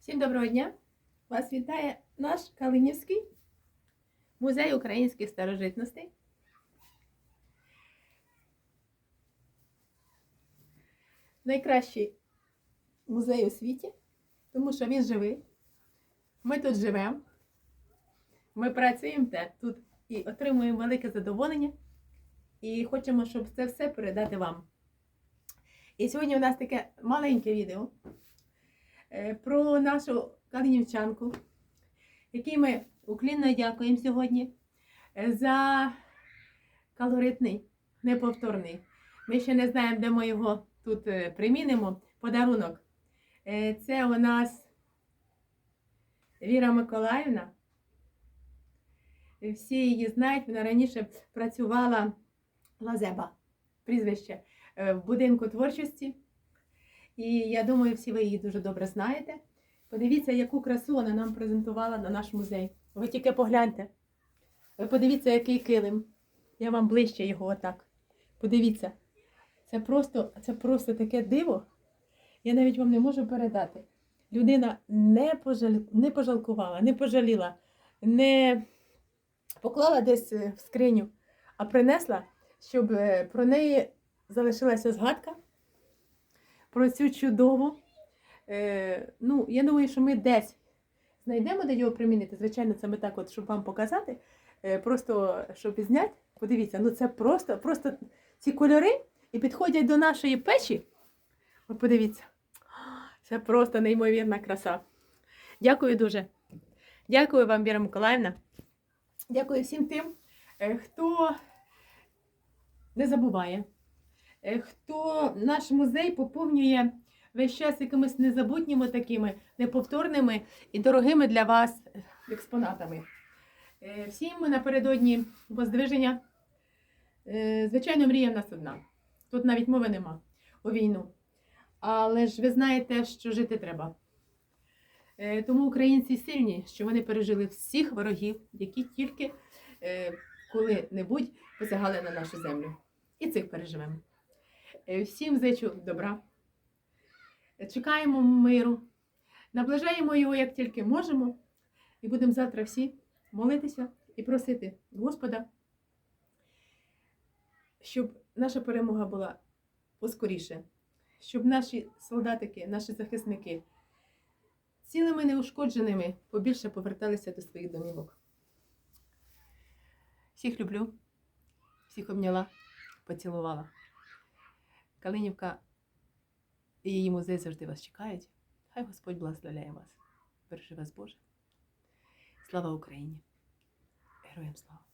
Всім доброго дня! Вас вітає наш Калинівський музей українських старожитностей. Найкращий музей у світі, тому що він живий. Ми тут живемо. Ми працюємо тут і отримуємо велике задоволення. І хочемо, щоб це все передати вам. І сьогодні у нас таке маленьке відео про нашу калинівчанку, якій ми уклінно дякуємо сьогодні е, за калоритний, неповторний. Ми ще не знаємо, де ми його тут е, примінимо. Подарунок. Е, Це у нас Віра Миколаївна. Всі її знають, вона раніше працювала Лазеба, прізвище е, в будинку творчості. І я думаю, всі ви її дуже добре знаєте. Подивіться, яку красу вона нам презентувала на наш музей. Ви тільки погляньте. Ви подивіться, який килим. Я вам ближче його отак. Подивіться. Це просто, це просто таке диво. Я навіть вам не можу передати. Людина не, пожаль... не пожалкувала, не пожаліла, не поклала десь е, в скриню, а принесла, щоб е, про неї залишилася згадка про цю чудову. Е, ну, я думаю, що ми десь знайдемо, де його примінити. Звичайно, це ми так, от, щоб вам показати, е, просто щоб зняти. Подивіться, ну це просто, просто ці кольори і підходять до нашої печі. От подивіться, це просто неймовірна краса. Дякую дуже. Дякую вам, Віра Миколаївна. Дякую всім тим, е, хто не забуває, хто наш музей поповнює весь час якимись незабутніми такими неповторними і дорогими для вас експонатами. Е, Всім напередодні воздвиження. Е, Звичайно, мрія в нас одна. Тут навіть мови нема у війну. Але ж ви знаєте, що жити треба. Е, Тому українці сильні, що вони пережили всіх ворогів, які тільки е, коли-небудь посягали на нашу землю. І цих переживемо. Е, Всім зичу добра. Е, Чекаємо миру, наближаємо його як тільки можемо, і будемо завтра всі молитися і просити Господа, щоб наша перемога була поскоріше, щоб наші солдатики, наші захисники цілими неушкодженими побільше поверталися до своїх домівок. Всіх люблю, всіх обняла, поцілувала. Калинівка і її музей завжди вас чекають. Хай Господь благословляє вас. Бережи вас Боже. Слава Україні! Героям слава!